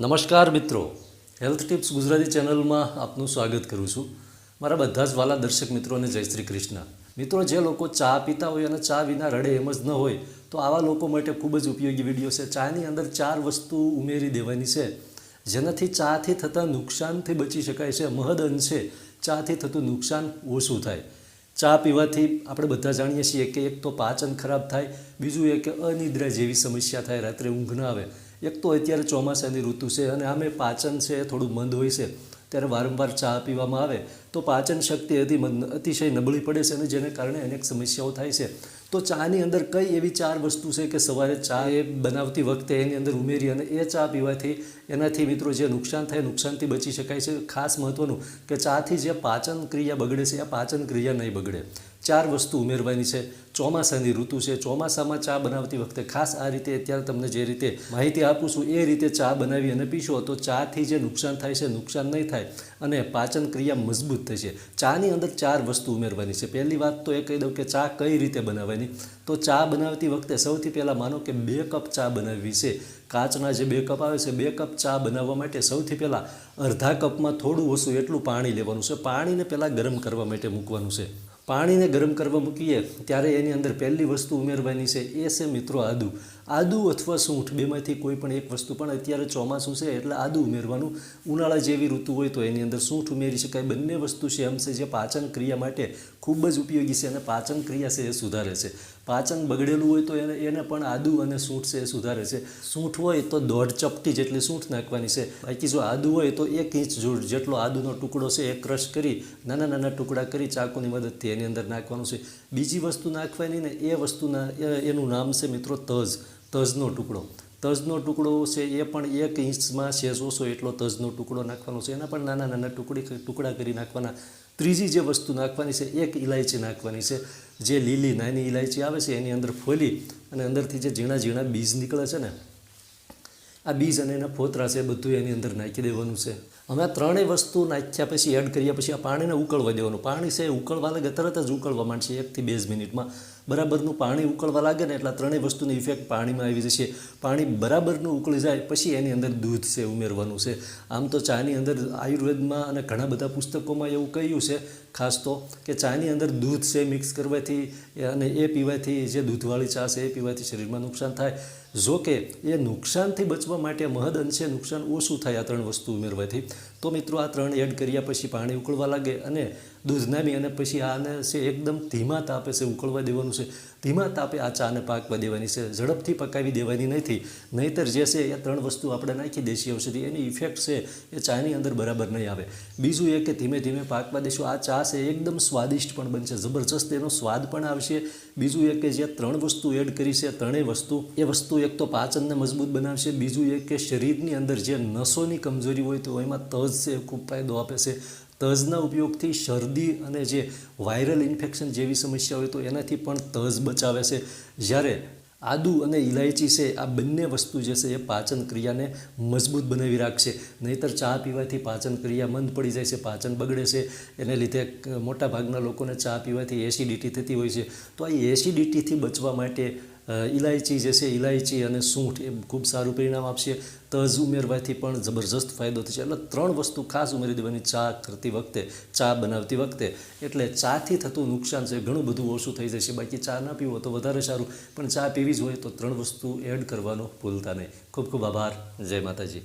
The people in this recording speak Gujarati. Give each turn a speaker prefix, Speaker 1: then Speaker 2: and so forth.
Speaker 1: નમસ્કાર મિત્રો. હેલ્થ ટિપ્સ ગુજરાતી ચેનલમાં આપનું સ્વાગત કરું છું. મારા બધા જ વાલા દર્શક મિત્રોને જય શ્રી કૃષ્ણ. મિત્રો, જે લોકો ચા પીતા હોય અને ચા વિના રડે એમ જ ન હોય, તો આવા લોકો માટે ખૂબ જ ઉપયોગી વીડિયો છે. ચાની અંદર ચાર વસ્તુ ઉમેરી દેવાની છે. જેનાથી ચાથી થતા નુકસાનથી બચી શકાય છે. મહદ અંશે ચાથી થતું નુકસાન ઓછું થાય. ચા પીવાથી આપણે બધા જાણીએ છીએ કે એક તો પાચન ખરાબ થાય, બીજું એ કે અનિદ્રા જેવી સમસ્યા થાય, રાત્રે ઊંઘ ન આવે. એક તો અત્યારે ચોમાસાની ઋતુ છે અને આમે પાચન છે, થોડું મંદ હોય છે, ત્યારે વારંવાર ચા પીવામાં આવે, તો પાચન શક્તિ અતિ અતિશય નબળી પડે છે અને જેને કારણે અનેક સમસ્યાઓ થાય છે. તો ચાની અંદર કઈ એવી ચાર વસ્તુ છે કે સવારે ચા એ બનાવતી વખતે એની અંદર ઉમેરી અને એ ચા પીવાથી એનાથી મિત્રો જે નુકસાન થાય, નુકસાનથી બચી શકાય છે. ખાસ મહત્ત્વનું કે ચાથી જે પાચન ક્રિયા બગડે છે, આ પાચન ક્રિયા નહીં બગડે. ચાર વસ્તુ ઉમેરવાની છે. ચોમાસાની ઋતુ છે. ચોમાસામાં ચા બનાવતી વખતે ખાસ આ રીતે અત્યારે તમને જે રીતે માહિતી આપું છું, એ રીતે ચા બનાવી અને પીશો, તો ચાથી જે નુકસાન થાય છે, નુકસાન નહીં થાય અને પાચન ક્રિયા મજબૂત થશે ચાની અંદર ચાર વસ્તુ ઉમેરવાની છે. પહેલી વાત તો એ કહી દઉં કે ચા કઈ રીતે બનાવવાની? તો ચા બનાવતી વખતે સૌથી પહેલાં માનો કે બે કપ ચા બનાવવી છે. કાચના જે બે કપ આવે છે, બે કપ ચા બનાવવા માટે સૌથી પહેલાં અડધા કપમાં થોડું ઓછું એટલું પાણી લેવાનું છે. પાણીને પહેલાં ગરમ કરવા માટે મૂકવાનું છે. પાણીને ગરમ કરવા મૂકીએ, ત્યારે એની અંદર પહેલી વસ્તુ ઉમેરવાની છે, એ છે મિત્રો આદુ. આદુ અથવા સૂંઠ, બેમાંથી કોઈ પણ એક વસ્તુ, પણ અત્યારે ચોમાસું છે એટલે આદુ ઉમેરવાનું. ઉનાળા જેવી ઋતુ હોય તો એની અંદર સૂંઠ ઉમેરી શકાય. બંને વસ્તુ છે એમ છે જે પાચન ક્રિયા માટે ખૂબ જ ઉપયોગી છે અને પાચન ક્રિયા છે એ સુધારે છે. પાચન બગડેલું હોય તો એને એને પણ આદુ અને સૂંઠ છે એ સુધારે છે. સૂંઠ હોય તો દોઢ ચપટી જેટલી સૂંઠ નાખવાની છે. બાકી જો આદુ હોય તો એક ઇંચ જેટલો આદુનો ટુકડો છે એ ક્રશ કરી, નાના નાના ટુકડા કરી ચાકુની મદદથી એની અંદર નાખવાનું છે. બીજી વસ્તુ નાખવાની ને એ વસ્તુના એનું નામ છે મિત્રો તજ. તજનો ટુકડો. તજનો ટુકડો છે એ પણ એક ઇંચમાં છે ઓછો એટલો તજનો ટુકડો નાખવાનો છે. એના પણ નાના નાના ટુકડી ટુકડા કરી નાખવાના. ત્રીજી જે વસ્તુ નાખવાની છે, એક ઇલાયચી નાખવાની છે. જે લીલી નાની ઇલાયચી આવે છે, એની અંદર ફોલી અને અંદરથી જે ઝીણા ઝીણા બીજ નીકળે છે ને આ બીજ અને એના ફોતરા છે બધું એની અંદર નાખી દેવાનું છે. હવે આ ત્રણેય વસ્તુ નાખ્યા પછી એડ કર્યા પછી આ પાણીને ઉકળવા દેવાનું. પાણી છે ઉકળવા લાગે, તરત જ ઉકળવા માંડશે, એકથી બે જ મિનિટમાં. બરાબરનું પાણી ઉકળવા લાગે ને એટલે ત્રણેય વસ્તુની ઇફેક્ટ પાણીમાં આવી જશે. પાણી બરાબરનું ઉકળી જાય, પછી એની અંદર દૂધ છે, ઉમેરવાનું છે. આમ તો ચાની અંદર આયુર્વેદમાં અને ઘણા બધા પુસ્તકોમાં એવું કહ્યું છે ખાસ તો કે ચાની અંદર દૂધ છે મિક્સ કરવાથી અને એ પીવાથી જે દૂધવાળી ચા છે, એ પીવાથી શરીરમાં નુકસાન થાય. જો કે એ નુકસાનથી બચવા માટે મહદ અંશે નુકસાન ઓછું થાય આ ત્રણ વસ્તુ ઉમેરવાથી. તો મિત્રો આ ત્રણ એડ કર્યા પછી પાણી ઉકળવા લાગે અને દૂધ નામી અને પછી આને છે એકદમ ધીમા તાપે છે ઉકળવા દેવાનું છે. ધીમા તાપે આ ચાને પાકવા દેવાની છે. ઝડપથી પકાવી દેવાની નથી. નહીતર જે છે એ ત્રણ વસ્તુ આપણે નાખી દેશી ઔષધિ, એની ઇફેક્ટ છે એ ચાની અંદર બરાબર નહીં આવે. બીજું એ કે ધીમે ધીમે પાકવા દેશું. આ ચા છે એકદમ સ્વાદિષ્ટ પણ બનશે. જબરજસ્ત એનો સ્વાદ પણ આવશે. બીજું એક કે જે ત્રણ વસ્તુ એડ કરી છે, ત્રણેય વસ્તુ, એ વસ્તુ એક તો પાચનને મજબૂત બનાવશે. બીજું એક કે શરીરની અંદર જે નસોની કમજોરી હોય તો એમાં તજ છે, ખૂબ ફાયદો આપે છે. તજના ઉપયોગથી શરદી અને જે વાયરલ ઇન્ફેક્શન જેવી સમસ્યા હોય તો એનાથી પણ તજ બચાવે છે. જ્યારે આદુ અને ઇલાયચી છે, આ બંને વસ્તુ જે છે એ પાચન ક્રિયાને મજબૂત બનાવી રાખશે. નહીતર ચા પીવાથી પાચન ક્રિયા મંદ પડી જાય છે, પાચન બગડે છે. એને લીધે મોટાભાગના મોટા ભાગના લોકોને ચા પીવાથી એસિડિટી થતી હોય છે. તો આ એસિડિટીથી બચવા માટે ઇલાયચી જે છે ઇલાયચી અને સૂંઠ એ ખૂબ સારું પરિણામ આપશે. તજ ઉમેરવાથી પણ જબરજસ્ત ફાયદો થશે. એટલે ત્રણ વસ્તુ ખાસ ઉમેરી દેવાની ચા કરતી વખતે, ચા બનાવતી વખતે. એટલે ચાથી થતું નુકસાન છે, ઘણું બધું ઓછું થઈ જશે. બાકી ચા ના પીવો તો વધારે સારું, પણ ચા પીવી જ હોય તો ત્રણ વસ્તુ એડ કરવાનો ભૂલતા નહીં. ખૂબ ખૂબ આભાર. જય માતાજી.